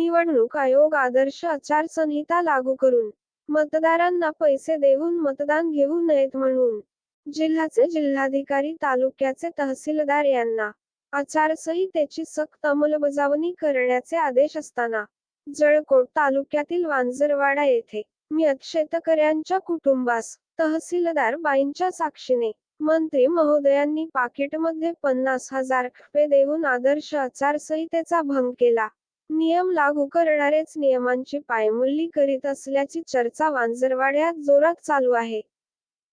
निवडणूक आयोग आदर्श आचारसंहिता लागू करून मतदारांना पैसे देऊन मतदान घेऊ नयेत म्हणून जिल्ह्याचे जिल्हाधिकारी तालुक्याचे तहसीलदार यांना आचारसंहितेची सक्त अंमलबजावणी करण्याचे आदेश असताना जळकोट तालुक्यातील वांजरवाडा येथे मियत शेतकऱ्यांच्या कुटुंबास तहसीलदार बाईंच्या साक्षीने मंत्री महोदयांनी पाकिटमध्ये पन्नास हजार रुपये देऊन आदर्श आचारसंहितेचा भंग केला. नियम लागू करणारेच नियमांची पायमल्ली करीत असल्याची चर्चा वांजरवाड्यात जोरात चालू आहे.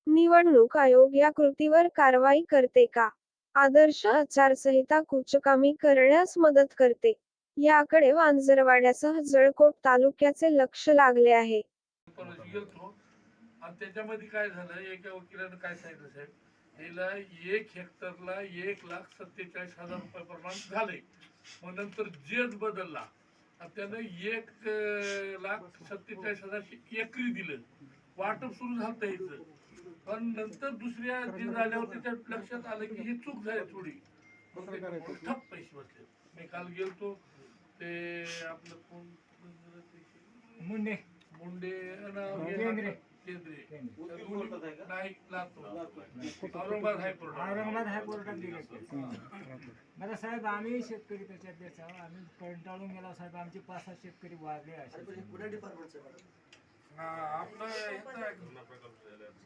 निवडणूक आयोग या कृतीवर कारवाई करते का? आदर्श आचारसंहिता कुचकामी करण्यास मदत करते. याकडे वांजरवाड्यासह जळकोट तालुक्याचे लक्ष लागले आहे. त्याच्यामध्ये काय झालं? एका वकिलानं काय सांगितलं साहेब? हिला एक हेक्टरला एक लाख सत्तेचाळीस हजार रुपये प्रमाण झाले मग नंतर जेच बदलला त्यानं एक लाख सत्तेचाळीस हजार एकरी दिलं. वाटप सुरू झालं त्याचं. पण नंतर दुसऱ्या जे झाल्यावर त्याच्या लक्षात आलं की ही चूक झाली थोडी. मग ठप पैसे बसले. मी काल गेलतो ते आपलं कोण मुंडे. मुंडे केंद्रे. नाही लातूर. औरंगाबाद हायकोर्ट औरंगाबाद हायकोर्टात दिले. मला साहेब आम्ही शेतकरी त्याच्यात द्यायचा आम्ही कंटाळून गेला साहेब. आमचे पाच सहा शेतकरी वाढले असे. हा, आपलं.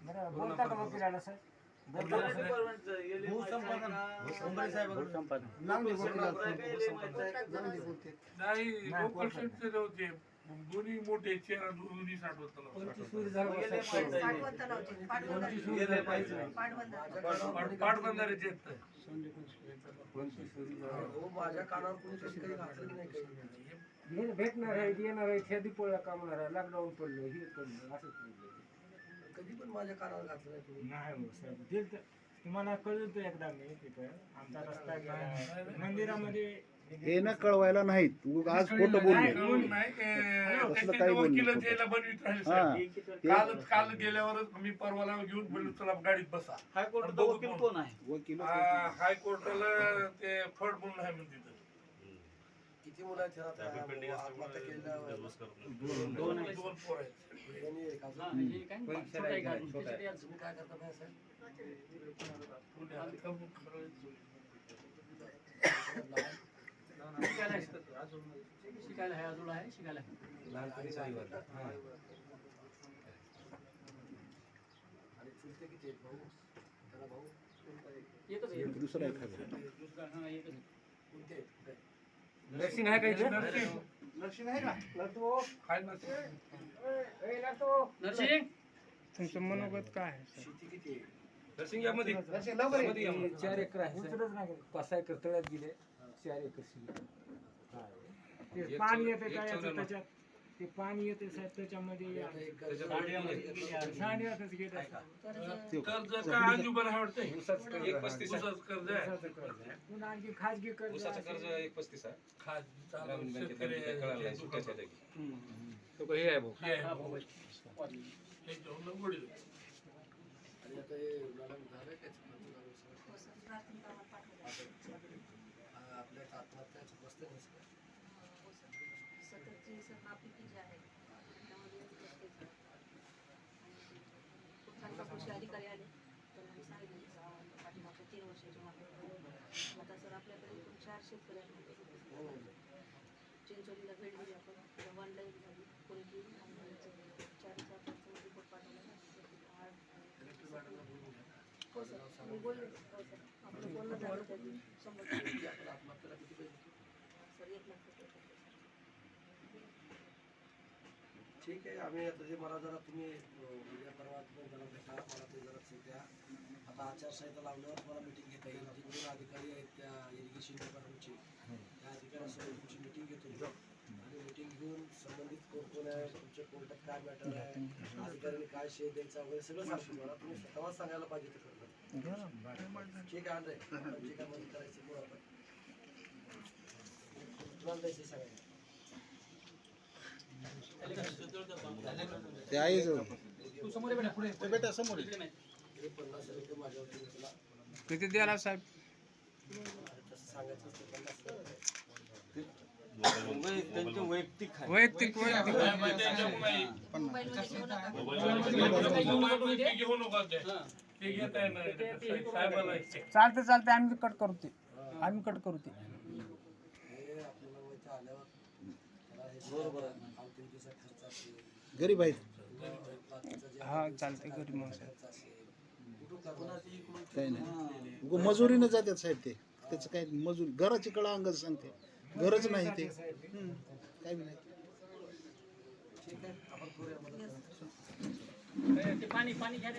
बरं बोलता का वकिलाला साहेब? नाही लोकल शेतकरी होते. दोन्ही मोठे चेहरा दोन्ही साठवत पाटबंधारे. माझ्या कानावर कोणी. हे भेटणार आहे येणार आहे त्या दिपोळ्या कामणार आहे लॉकडाऊन पडलं हे पडलं असंच पडलं. कधी पण माझ्या कानावर घातलं नाही हो तुम्हाला कळलं तर एकदा मी तिथं. आमचा रस्ता मंदिरामध्ये हे न कळवायला नाहीत. आज खोटं बोलले. तसलं त्याचे काही बोलू वकील नको. त्याला बनवीत राहिले साहेब. काल काल गेल्यावरच मी परवाला घेऊन बोललो चला गाडीत बसा. हायकोर्टाचा वकील कोण. आहे? वकील. हायकोर्टाला ते फड म्हणून आहे म्हणते तिथं. किती मुलं आहेत घरात? आत्महत्या केलेल्या दोन दोन पोरं आहेत. यांनी एक अजून. तुम्ही काय? करता बाहेर साहेब? शिकायला आहे. अजून आहे शिकायला आणि चुलते किती आहेत भाऊ त्याला भाऊ एकच आहे. दुसरा एखादा दुसरा हा, एकच आहे. कोणते आहेत? काय? नर्सिंग आहे का? नर्सिंग नर्सिंग नर्सिंग तुमचं मनोगत काय आहे शेती किती आहे? चार एकर आहे पाच सहा एकर तळ्यात गेले. चार एकर शिल्लक. ते पाणी येते तळ्याचं त्याच्यात ते पाणी येते साहेब त्याच्यामध्ये एक कर्ज का अंजुबन आहे कर्ज आहे. कर्ज आहे ऊसाचं कर्ज आहे. पुन्हा आणखी खाजगी कर्ज ऊसाचं कर्ज. एक पस्तीस आहे खाज चालू ग्रामीण बँकेत शेतकरी बँकेत कळालं नाही, आहे. सुट्ट्याच्या जागी. हम्म. हे आहे भाऊ हे आहे बाबा. त्याच्यावरनं वडील. आणि आता हे मॅडम झालं काय आपल्या आत्महत्याचं बसते नाही सगळं. सततची सर जी आहे त्यामध्ये खूप कृषी अधिकारी आले. तर आम्ही सांगितलं पाठीमागच्या तीन वर्षाची मागे आता सर आपल्याकडे एकूण चार शेतकऱ्यांना चिंचोलीला भेट दिली आपण. तिला झाली. कोणती चार चार रिपोर्ट पाठवला हो सर. मी बोलले. हो सर. आपलं बोलणं झालं. शंभर टक्के. किती आपण आत्महत्याला किती पैसे सर एक लाख रुपये खर्च. ठीक आहे आम्ही आता जे मला जरा तुम्ही उद्या परवा तुम्ही जरा भेटा मला ते जरा सध्या आता आचारसंहिता लावल्यावर तुम्हाला मिटिंग घेता येईल. जे दोन अधिकारी आहेत त्या इरिगेशन डिपार्टमेंटचे त्या अधिकाऱ्यांसोबत तुमची मिटिंग घेतो. आणि मिटिंग घेऊन संबंधित कोण कोण आहे तुमच्या कोर्टात काय मॅटर आहे अधिकाऱ्यांनी काय शेत द्यायचा वगैरे सगळं सांगतो मला तुम्ही स्वतःच सांगायला पाहिजे ते करतात. ठीक आहे आपण जे काय मदत करायचं बोला आपण. तुम्हाला द्यायचं सांगायला ते आहे समोर बेटा समोर किती द्याला साहेब? वैयक्तिक वैयक्तिक. चालते चालते. आम्ही कट करू ते आम्ही कट करू ते गरीब आहेत. हा चालते गरीब माणसं काही नाही. मजुरीनं जातात साहेब ते. त्याचं काय मजूर घराची कळा अंगच सांगते. घरच नाही ते. काय नाही. ते पाणी पाणी घ्या